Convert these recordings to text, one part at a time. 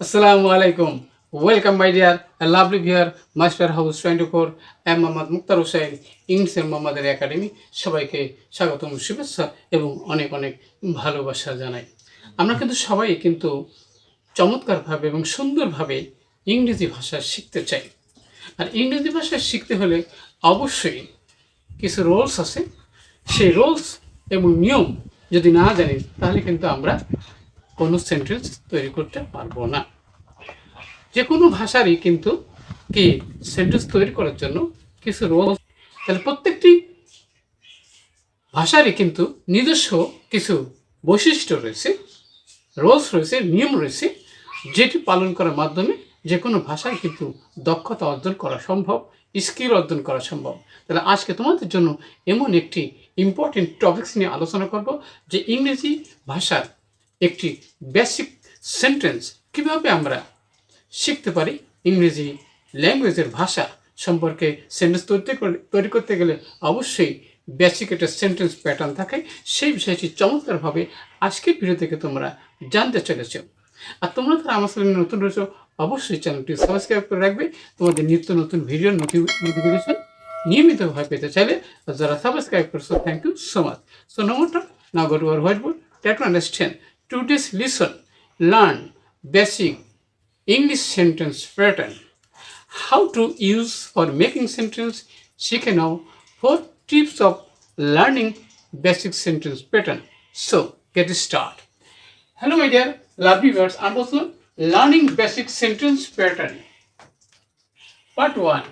আসসালামু আলাইকুম। Welcome my dear lovely viewer master house twenty four M Mohammad Muktar Hossain ইংলিশের মোহাম্মদের academy সবাইকে স্বাগতম, শুভেচ্ছা এবং অনেক অনেক ভালোবাসা জানাই। আমরা কিন্তু সবাই কিন্তু চমৎকারভাবে এবং সুন্দরভাবে ইংরেজি ভাষা শিখতে চাই। আর ইংরেজি ভাষা শিখতে হলে অবশ্যই কিছু রোলস আছে। সেই রোলস এবং নিয়ম যদি না জানি, তাহলে কিন্তু আমরা কোনো সেন্টেন্স তৈরি করতে পারব না। যে কোনো ভাষারই কিন্তু কি সেন্টেন্স তৈরি করার জন্য কিছু রোল তাহলে প্রত্যেকটি ভাষারই কিন্তু নিজস্ব কিছু বৈশিষ্ট্য রয়েছে রোলস রয়েছে, নিয়ম রয়েছে, যেটি পালন করার মাধ্যমে যে কোনো ভাষায় কিন্তু দক্ষতা অর্জন করা সম্ভব। স্কিল অর্জন করা সম্ভব। তাহলে আজকে তোমাদের জন্য এমন একটি ইম্পর্টেন্ট টপিকস নিয়ে আলোচনা করব, যে ইংরেজি ভাষার একটি বেসিক সেন্টেন্স কীভাবে আমরা শিখতে পারি ইংরেজি ল্যাঙ্গুয়েজের ভাষা সম্পর্কে সেন্টেন্স তৈরি তৈরি করতে গেলে অবশ্যই বেসিক একটা সেন্টেন্স প্যাটার্ন থাকে। সেই বিষয়টি চমৎকারভাবে আজকের ভিডিও থেকে তোমরা জানতে চলেছ। আর তোমরা যারা আমার সাথে নতুন রয়েছো অবশ্যই চ্যানেলটি সাবস্ক্রাইব করে রাখবে তোমাদের নিত্য নতুন ভিডিও নোটিফিকেশন নিয়মিতভাবে পেতে চাইলে আর যারা সাবস্ক্রাইব করছ thank you so much so no more now go to our white board try to understand today's lesson learn basic english sentence pattern how to use for making sentence শিখে নাও tips of learning basic sentence pattern so get start hello my dear lovely viewers i'm also learning basic sentence pattern. Part one.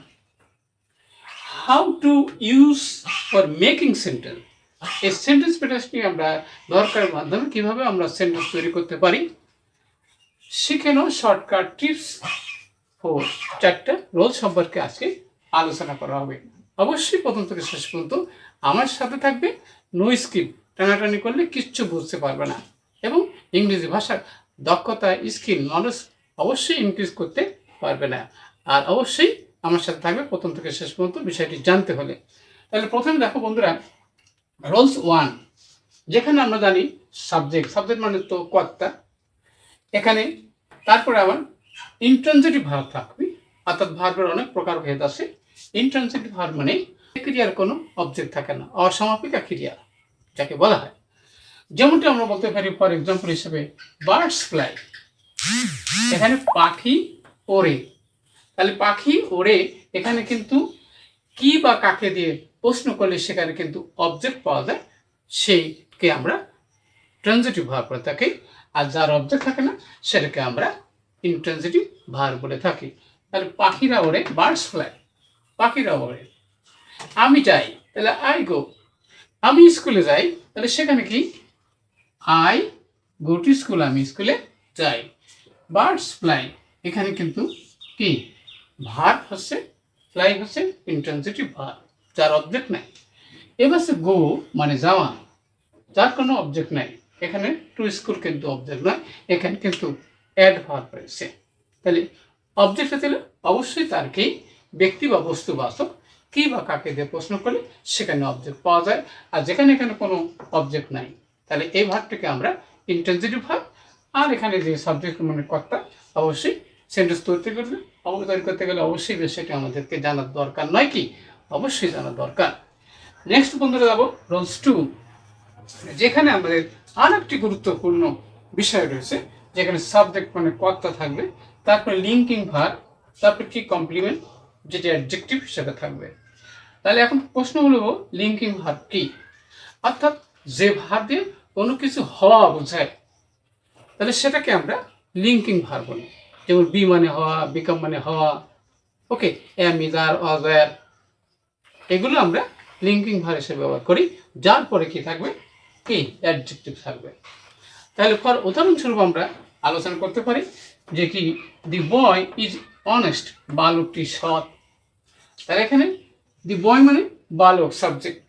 How to use for making sentence. এই sentence প্যাটার্নটি আমরা দরকারের মাধ্যমে কীভাবে আমরা sentence তৈরি করতে পারি, শিখে নাও শর্টকাট টিপস ফোর চারটা রোল সম্পর্কে আজকে আলোচনা করা হবে। অবশ্যই প্রথম থেকে শেষ পর্যন্ত আমার সাথে থাকবে নো স্কিল টানাটানি করলে কিচ্ছু বুঝতে পারবে না। এবং ইংরেজি ভাষার দক্ষতা স্কিল নলেজ অবশ্যই ইনক্রিজ করতে পারবে না। আর অবশ্যই আমার সাথে থাকবে প্রথম থেকে শেষ পর্যন্ত বিষয়টি জানতে হলে। তাহলে প্রথমে দেখো বন্ধুরা রোলস ওয়ান যেখানে আমরা জানি সাবজেক্ট সাবজেক্ট মানে তো কর্তা। এখানে তারপরে আবার ইন্ট্রানজিটিভ ভার্ব থাকবে, অর্থাৎ ভার্বের অনেক প্রকার ভেদ আছে। ইন্ট্রানজিটিভ ভার্ব মানে ক্রিয়ার কোনো অবজেক্ট থাকে না, অসমাপিকা ক্রিয়া, যাকে বলা হয়। যেমনটি আমরা বলতে পারি ফর এক্সাম্পল হিসেবে বার্ডস ফ্লাই এখানে পাখি, ওড়ে। তাহলে পাখি, ওড়ে, এখানে কিন্তু কি বা কাকে দিয়ে প্রশ্ন করলে সেখানে কিন্তু অবজেক্ট পাওয়া যায়, সেইকে আমরা ট্রানজিটিভ ভার বলে থাকি। আর যার অবজেক্ট থাকে না, সেটাকে আমরা ইনট্রানজিটিভ ভার বলে থাকি। তাহলে পাখিরা ওড়ে বার্ডস ফ্লাই পাখিরা ওড়ে। আমি যাই, তাহলে আই গো আমি স্কুলে যাই, তাহলে সেখানে কি? আই গো টু স্কুল আমি স্কুলে যাই। বার্ডস ফ্লাই এখানে কিন্তু কি? ভার হচ্ছে ফ্লাই হচ্ছে ইন্ট্রানজিটিভ ভার যার অবজেক্ট নাই। এবার সে গো মানে যাওয়া, যার কোনো অবজেক্ট নাই। এখানে টু স্কুল কিন্তু অবজেক্ট নয়, এখানে কিন্তু অ্যাড ভার রয়েছে। তাহলে অবজেক্ট দিলে অবশ্যই তার কি? ব্যক্তি বা বস্তু বাচক কি বা কাকে দিয়ে প্রশ্ন করলে সেখানে অবজেক্ট পাওয়া যায়, আর যেখানে এখানে কোনো অবজেক্ট নাই। তাহলে এই ভাগটাকে আমরা ইন্টেন্সিটিভ ভাগ, আর এখানে যে সাবজেক্ট মানে কর্তা, অবশ্যই সেন্টেন্স তৈরি করবে তৈরি করতে গেলে অবশ্যই বিষয়টি আমাদেরকে জানার দরকার। নয় কি? অবশ্যই জানা দরকার। নেক্সট বন্ধুরা যাব রোলস টু যেখানে আমাদের আর একটি গুরুত্বপূর্ণ বিষয় রয়েছে, যেখানে সাবজেক্ট মানে কর্তা থাকবে, তারপরে লিঙ্কিং ভার তারপরে কি কমপ্লিমেন্ট যেটা অ্যাডজেক্টিভ হিসেবে থাকবে। তাহলে এখন প্রশ্ন হলো লিঙ্কিং ভার কি? অর্থাৎ যে ভার দিয়ে কোনো কিছু হওয়া বোঝায়। তাহলে সেটাকে আমরা লিঙ্কিং ভার বলি। যেমন বি মানে হওয়া বিকাম মানে হওয়া ওকে এম ইজার অজার এগুলো আমরা লিঙ্কিং ভার হিসেবে ব্যবহার করি। যার পরে কি থাকবে? কি অ্যাডজেক্টিভ থাকবে। তাহলে ফর উদাহরণস্বরূপ আমরা আলোচনা করতে পারি যে কি দি বয় ইজ অনেস্ট বালকটি সৎ। তাহলে এখানে দি বয় মানে বালক সাবজেক্ট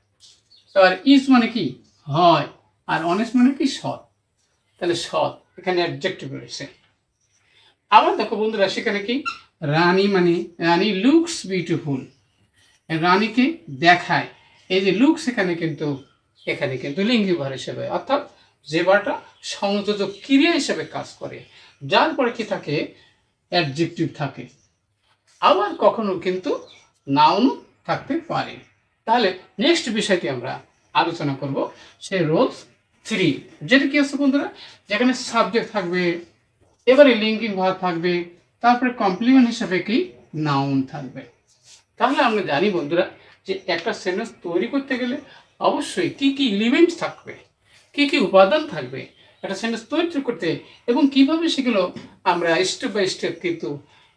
আর ইজ মানে কি? হয়। আর অনেস্ট মানে কি সৎ? তাহলে সৎ, এখানে অ্যাডজেক্টিভ রয়েছে। আবার দেখো বন্ধুরা, সেখানে কি? রানী মানে রানী লুকস বিউটিফুল রানীকে দেখায়। এই যে লুকস এখানে কিন্তু এখানে কিন্তু লিঙ্গি ভার হিসেবে, অর্থাৎ যে বারটা সংযোজক ক্রিয়া হিসেবে কাজ করে, যার পরে কি থাকে? অ্যাডজেক্টিভ থাকে। আবার কখনো কিন্তু নাউন থাকতে পারে। তাহলে নেক্সট বিষয়টি আমরা আলোচনা করব, সেই রোলস থ্রি। যেটা কি আছে বন্ধুরা? যেখানে সাবজেক্ট থাকবে, এবারে লিঙ্কিং ভার থাকবে, তারপরে কমপ্লিমেন্ট হিসাবে কি? নাউন থাকবে। তাহলে আমরা জানি বন্ধুরা যে একটা সেন্টেন্স তৈরি করতে গেলে অবশ্যই কি কি এলিমেন্ট থাকবে, কি কি উপাদান থাকবে একটা সেন্টেন্স তৈরি করতে এবং কীভাবে সেগুলো আমরা স্টেপ বাই স্টেপ কিন্তু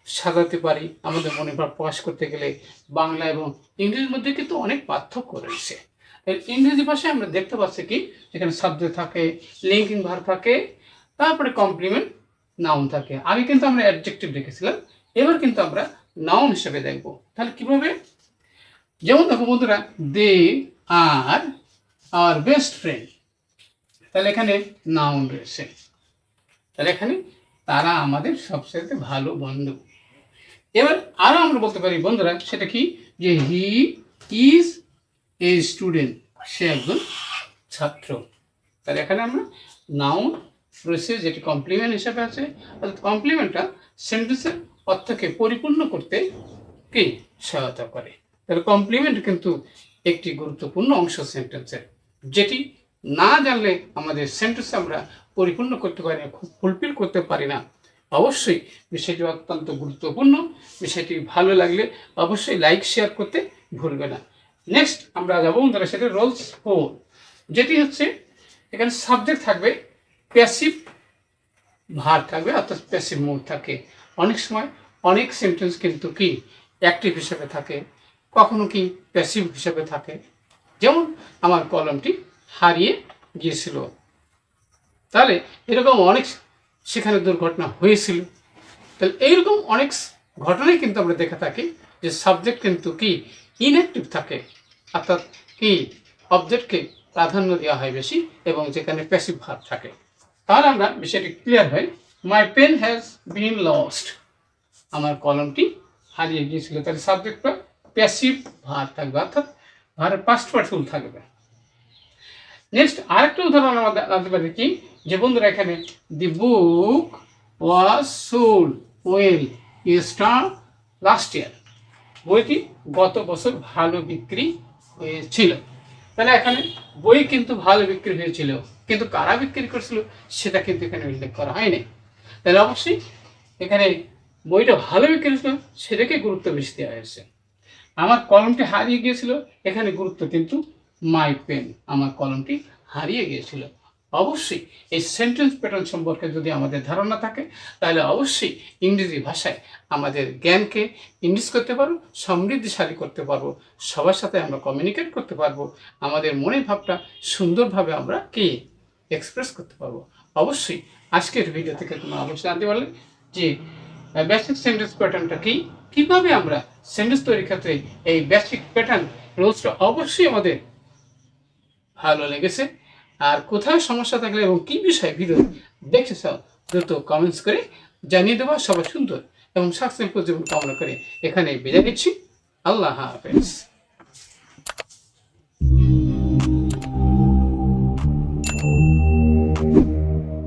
সাজাতে পারি। আমাদের মনে ভাব প্রকাশ করতে গেলে বাংলা এবং ইংরেজির মধ্যে কিন্তু অনেক পার্থক্য রয়েছে। ইংরেজি ভাষায় আমরা দেখতে পাচ্ছি কি? যেখানে সাবজেক্ট থাকে লিঙ্কিং ভার থাকে, তারপরে কমপ্লিমেন্ট নাউন থাকে। আগে কিন্তু আমরা অ্যাডজেক্টিভ দেখেছিলাম, এবার কিন্তু আমরা নাউন হিসেবে দেখব। তাহলে কীভাবে? যেমন দেখো বন্ধুরা দে আর আর বেস্ট ফ্রেন্ড তাহলে এখানে নাউন রয়েছে। তাহলে এখানে তারা আমাদের সবচেয়ে ভালো বন্ধু। এবার আরও আমরা বলতে পারি বন্ধুরা, সেটা কি? যে হি ইজ এ স্টুডেন্ট সে একজন ছাত্র। তাহলে এখানে আমরা নাউন রয়েছে যেটি কমপ্লিমেন্ট হিসাবে আছে, অর্থাৎ কমপ্লিমেন্টটা সেন্টেন্সের অর্থকে পরিপূর্ণ করতে কি সহায়তা করে? তাহলে কমপ্লিমেন্ট কিন্তু একটি গুরুত্বপূর্ণ অংশ সেন্টেন্সের যেটি না জানলে আমাদের সেন্টেন্স আমরা পরিপূর্ণ করতে পারি না ফুলফিল করতে পারি না। অবশ্যই বিষয়টি অত্যন্ত গুরুত্বপূর্ণ। বিষয়টি ভালো লাগলে অবশ্যই লাইক শেয়ার করতে ভুলবে না। নেক্সট আমরা যাব বন্ধুরা সেটা রোলস ফোর যেটি হচ্ছে এখানে সাবজেক্ট থাকবে প্যাসিভ ভার থাকবে, অর্থাৎ প্যাসিভ মোড থাকে। অনেক সময় অনেক সেন্টেন্স কিন্তু কি অ্যাক্টিভ হিসেবে থাকে, কখনো কি প্যাসিভ হিসেবে থাকে। যেমন আমার কলমটি হারিয়ে গিয়েছিল। তাহলে এরকম অনেক সেখানে দুর্ঘটনা হয়েছিল। তাহলে এইরকম অনেক ঘটনাই কিন্তু আমরা দেখে থাকি যে সাবজেক্ট কিন্তু কি ইনঅ্যাক্টিভ থাকে, অর্থাৎ কি? অবজেক্টকে প্রাধান্য দেওয়া হয় বেশি এবং যেখানে প্যাসিভ ভাব থাকে। তাহলে আমরা বিষয়টি ক্লিয়ার হয় my pen has been lost আমার কলমটি হারিয়ে গিয়েছিল। তাহলে সাবজেক্টটা প্যাসিভ ভার থাকবে, অর্থাৎ ভারের পাস্ট পার্সুল থাকবে। নেক্সট আরেকটা উদাহরণ আমরা জানতে পারি কি? যে বন্ধুরা এখানে the book was sold well star last year বইটি গত বছর ভালো বিক্রি হয়েছিল। তাহলে এখানে বই কিন্তু ভালো বিক্রি হয়েছিল, কিন্তু কারা বিক্রি করছিল সেটা কিন্তু এখানে উল্লেখ করা হয়নি। তাহলে অবশ্যই এখানে বইটা ভালো বিক্রি হয়েছিল, সেটাকে গুরুত্ব বেশি দেওয়া হয়েছে। আমার কলমটি হারিয়ে গিয়েছিল, এখানে গুরুত্ব কিন্তু মাই পেন আমার কলমটি হারিয়ে গিয়েছিল। অবশ্যই এই সেন্টেন্স প্যাটার্ন সম্পর্কে যদি আমাদের ধারণা থাকে, তাহলে অবশ্যই ইংরেজি ভাষায় আমাদের জ্ঞানকে ইংলিশ করতে পারব সমৃদ্ধিশালী করতে পারব, সবার সাথে আমরা কমিউনিকেট করতে পারব, আমাদের মনের ভাবটা সুন্দরভাবে আমরা কি এক্সপ্রেস করতে পারব। অবশ্যই আজকের ভিডিও থেকে তোমরা অবশ্যই জানতে পারলে যে বেসিক সেন্টেন্স প্যাটার্নটা কী, কীভাবে আমরা সেন্টেন্স তৈরির ক্ষেত্রে এই বেসিক প্যাটার্ন রোলসটা অবশ্যই আমাদের ভালো লেগেছে। আর কোথায় সমস্যা থাকলে এবং কী বিষয়ে ভিডিও দেখেছ দ্রুত কমেন্টস করে জানিয়ে দেওয়া সবাই সুন্দর এবং সাকসেসফুল জীবন কামনা করে। এখানে বিদায় নিচ্ছি। আল্লাহ হাফেজ।